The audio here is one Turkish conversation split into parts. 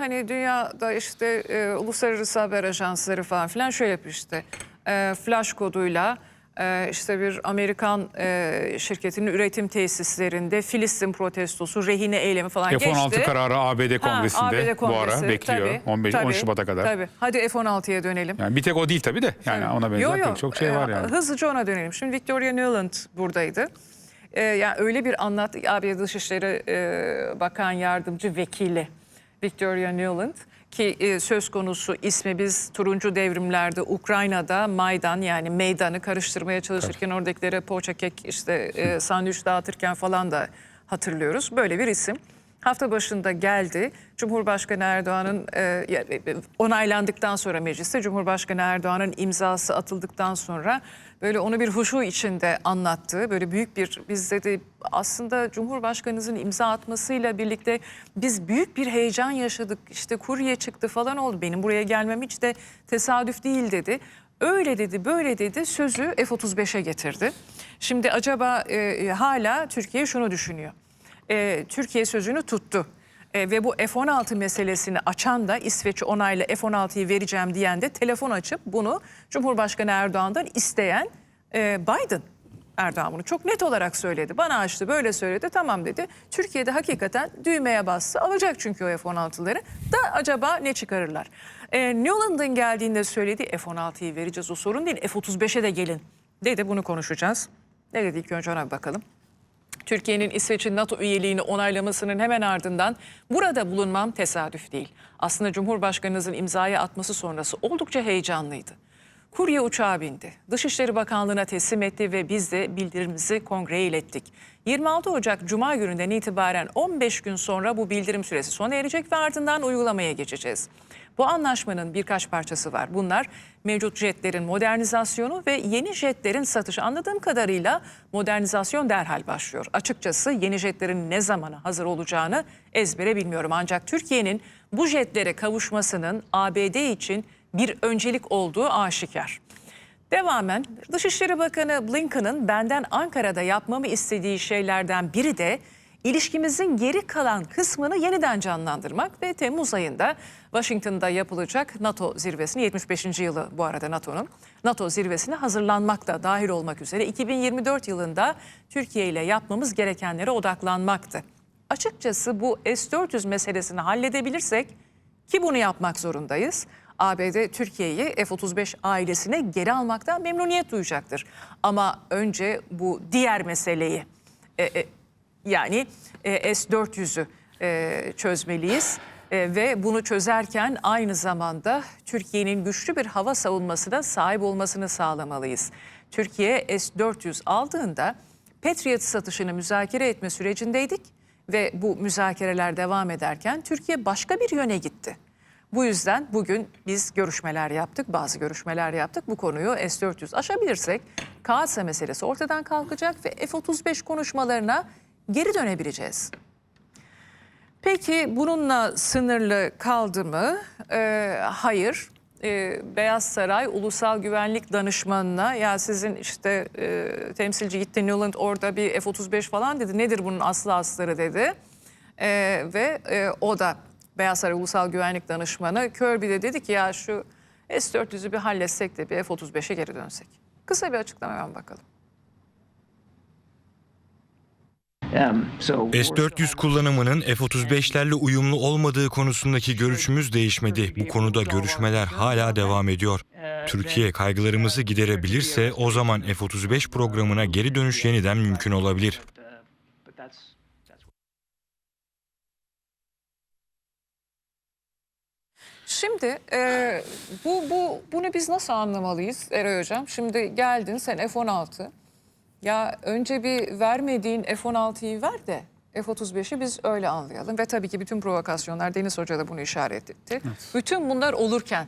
Hani dünyada işte e, uluslararası haber ajansları falan filan şöyle yapıyor işte. E, flash koduyla e, işte bir Amerikan e, şirketinin üretim tesislerinde Filistin protestosu, rehine eylemi falan geçti. F-16 kararı ABD Ha, kongresinde ABD bu ara kongresi, bekliyor. tabii, 15 10 tabii, Şubat'a kadar. Tabii. Hadi F-16'ya dönelim. Yani bir tek o değil tabii de. Yani ona benzer Yo, yo. çok şey var yani. Hızlıca ona dönelim. Şimdi Victoria Nuland buradaydı. Ee, yani öyle bir anlat ABD Dışişleri e, Bakan Yardımcı Vekili Victoria Nuland ki e, söz konusu ismi biz turuncu devrimlerde Ukrayna'da Maydan yani meydanı karıştırmaya çalışırken oradakilere poğaça kek işte e, sandviç dağıtırken falan da hatırlıyoruz. Böyle bir isim. Hafta başında geldi. Cumhurbaşkanı Erdoğan'ın e, ya, e, onaylandıktan sonra mecliste Cumhurbaşkanı Erdoğan'ın imzası atıldıktan sonra böyle onu bir huşu içinde anlattığı böyle büyük bir biz dedi aslında Cumhurbaşkanınızın imza atmasıyla birlikte biz büyük bir heyecan yaşadık. İşte kurye çıktı falan oldu. Benim buraya gelmem hiç de tesadüf değil dedi. Öyle dedi, böyle dedi sözü F-35'e getirdi. Şimdi acaba e, hala Türkiye şunu düşünüyor e, Türkiye sözünü tuttu. E, ve bu F-16 meselesini açan da İsveç onayla F-16'yı vereceğim diyen de telefon açıp bunu Cumhurbaşkanı Erdoğan'dan isteyen e, Biden. Erdoğan bunu çok net olarak söyledi. Bana açtı böyle söyledi tamam dedi. Türkiye'de hakikaten düğmeye bastı. Alacak çünkü o F-16'ları. Da acaba ne çıkarırlar? E, Newland'ın geldiğinde söyledi F-16'yı vereceğiz o sorun değil. F-35'e de gelin dedi bunu konuşacağız. Ne dedi ilk önce ona bakalım. Türkiye'nin İsveç'in NATO üyeliğini onaylamasının hemen ardından burada bulunmam tesadüf değil. Aslında Cumhurbaşkanınızın imzaya atması sonrası oldukça heyecanlıydı. Kurye uçağı bindi. Dışişleri Bakanlığı'na teslim etti ve biz de bildirimimizi kongreye ilettik. 26 Ocak Cuma gününden itibaren 15 gün sonra bu bildirim süresi sona erecek ve ardından uygulamaya geçeceğiz. Bu anlaşmanın birkaç parçası var. Bunlar mevcut jetlerin modernizasyonu ve yeni jetlerin satışı. Anladığım kadarıyla modernizasyon derhal başlıyor. Açıkçası yeni jetlerin ne zamana hazır olacağını ezbere bilmiyorum. Ancak Türkiye'nin bu jetlere kavuşmasının ABD için bir öncelik olduğu aşikar. Devamen Dışişleri Bakanı Blinken'ın benden Ankara'da yapmamı istediği şeylerden biri de ilişkimizin geri kalan kısmını yeniden canlandırmak ve Temmuz ayında Washington'da yapılacak NATO zirvesini 75. yılı bu arada NATO'nun NATO zirvesine hazırlanmak da dahil olmak üzere 2024 yılında Türkiye ile yapmamız gerekenlere odaklanmaktı. Açıkçası bu S-400 meselesini halledebilirsek ki bunu yapmak zorundayız. ABD Türkiye'yi F-35 ailesine geri almaktan memnuniyet duyacaktır. Ama önce bu diğer meseleyi e, e, yani e, S-400'ü e, çözmeliyiz. E, ve bunu çözerken aynı zamanda Türkiye'nin güçlü bir hava savunmasına sahip olmasını sağlamalıyız. Türkiye S-400 aldığında Patriot satışını müzakere etme sürecindeydik ve bu müzakereler devam ederken Türkiye başka bir yöne gitti. Bu yüzden bugün biz görüşmeler yaptık, bazı görüşmeler yaptık. Bu konuyu S-400 aşabilirsek KASA meselesi ortadan kalkacak ve F-35 konuşmalarına geri dönebileceğiz. Peki bununla sınırlı kaldı mı? Ee, hayır. Ee, Beyaz Saray Ulusal Güvenlik Danışmanı'na ya sizin işte e, temsilci gitti Newland orada bir F-35 falan dedi. Nedir bunun aslı asları dedi. Ee, ve e, o da Beyaz Saray Ulusal Güvenlik Danışmanı Kirby de dedi ki ya şu S-400'ü bir halletsek de bir F-35'e geri dönsek. Kısa bir açıklama hemen bakalım. S-400 kullanımının F-35'lerle uyumlu olmadığı konusundaki görüşümüz değişmedi. Bu konuda görüşmeler hala devam ediyor. Türkiye kaygılarımızı giderebilirse o zaman F-35 programına geri dönüş yeniden mümkün olabilir. Şimdi e, bu, bu bunu biz nasıl anlamalıyız Eray Hocam? Şimdi geldin sen F-16. Ya önce bir vermediğin F-16'yı ver de F-35'i biz öyle anlayalım. Ve tabii ki bütün provokasyonlar Deniz Hoca da bunu işaret etti. Bütün bunlar olurken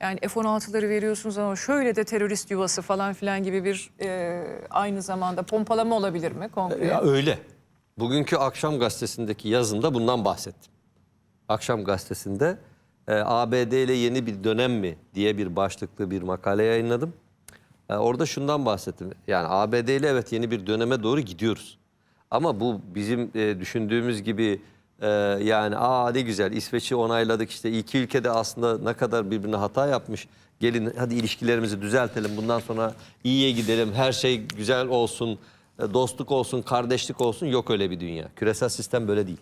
yani F-16'ları veriyorsunuz ama şöyle de terörist yuvası falan filan gibi bir e, aynı zamanda pompalama olabilir mi? Ya öyle. Bugünkü Akşam Gazetesi'ndeki yazımda bundan bahsettim. Akşam Gazetesi'nde e, ABD ile yeni bir dönem mi diye bir başlıklı bir makale yayınladım. E, orada şundan bahsettim. Yani ABD ile evet yeni bir döneme doğru gidiyoruz. Ama bu bizim e, düşündüğümüz gibi Ee, yani aa ne güzel İsveç'i onayladık işte iki ülkede aslında ne kadar birbirine hata yapmış. Gelin hadi ilişkilerimizi düzeltelim bundan sonra iyiye gidelim her şey güzel olsun e, dostluk olsun kardeşlik olsun yok öyle bir dünya. Küresel sistem böyle değil.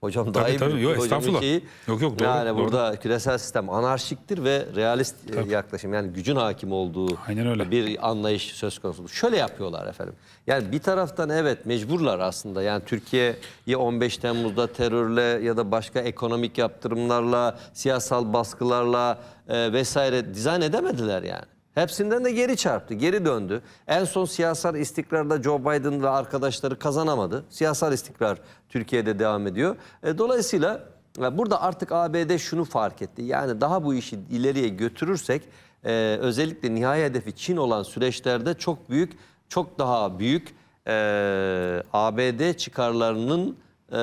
Hocam daha Tabii, iyi tabii. Yok, estağfurullah. şeyi. Yok, yok, doğru, Yani doğru. burada küresel sistem anarşiktir ve realist e, yaklaşım yani gücün hakim olduğu Aynen öyle. bir anlayış söz konusu. Şöyle yapıyorlar efendim. Yani bir taraftan evet mecburlar aslında. Yani Türkiye'yi 15 Temmuz'da terörle ya da başka ekonomik yaptırımlarla, siyasal baskılarla e, vesaire dizayn edemediler yani. Hepsinden de geri çarptı, geri döndü. En son siyasal istikrarda Joe Biden ve arkadaşları kazanamadı. Siyasal istikrar Türkiye'de devam ediyor. E, dolayısıyla ya Burada artık ABD şunu fark etti. Yani daha bu işi ileriye götürürsek e, özellikle nihai hedefi Çin olan süreçlerde çok büyük, çok daha büyük e, ABD çıkarlarının e,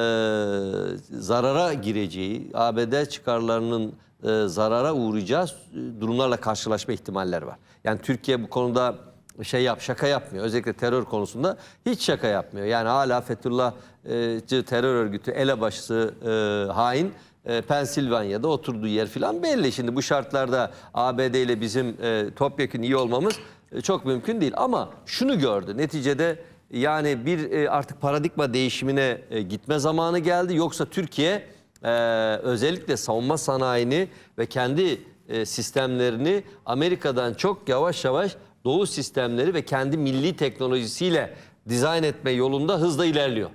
zarara gireceği, ABD çıkarlarının e, zarara uğrayacağı e, durumlarla karşılaşma ihtimaller var. Yani Türkiye bu konuda şey yap şaka yapmıyor. Özellikle terör konusunda hiç şaka yapmıyor. Yani hala Fethullahçı terör örgütü elebaşısı e, hain e, Pensilvanya'da oturduğu yer falan belli. Şimdi bu şartlarda ABD ile bizim e, topyekun iyi olmamız e, çok mümkün değil. Ama şunu gördü neticede yani bir e, artık paradigma değişimine e, gitme zamanı geldi. Yoksa Türkiye e, özellikle savunma sanayini ve kendi e, sistemlerini Amerika'dan çok yavaş yavaş Doğu sistemleri ve kendi milli teknolojisiyle dizayn etme yolunda hızla ilerliyor.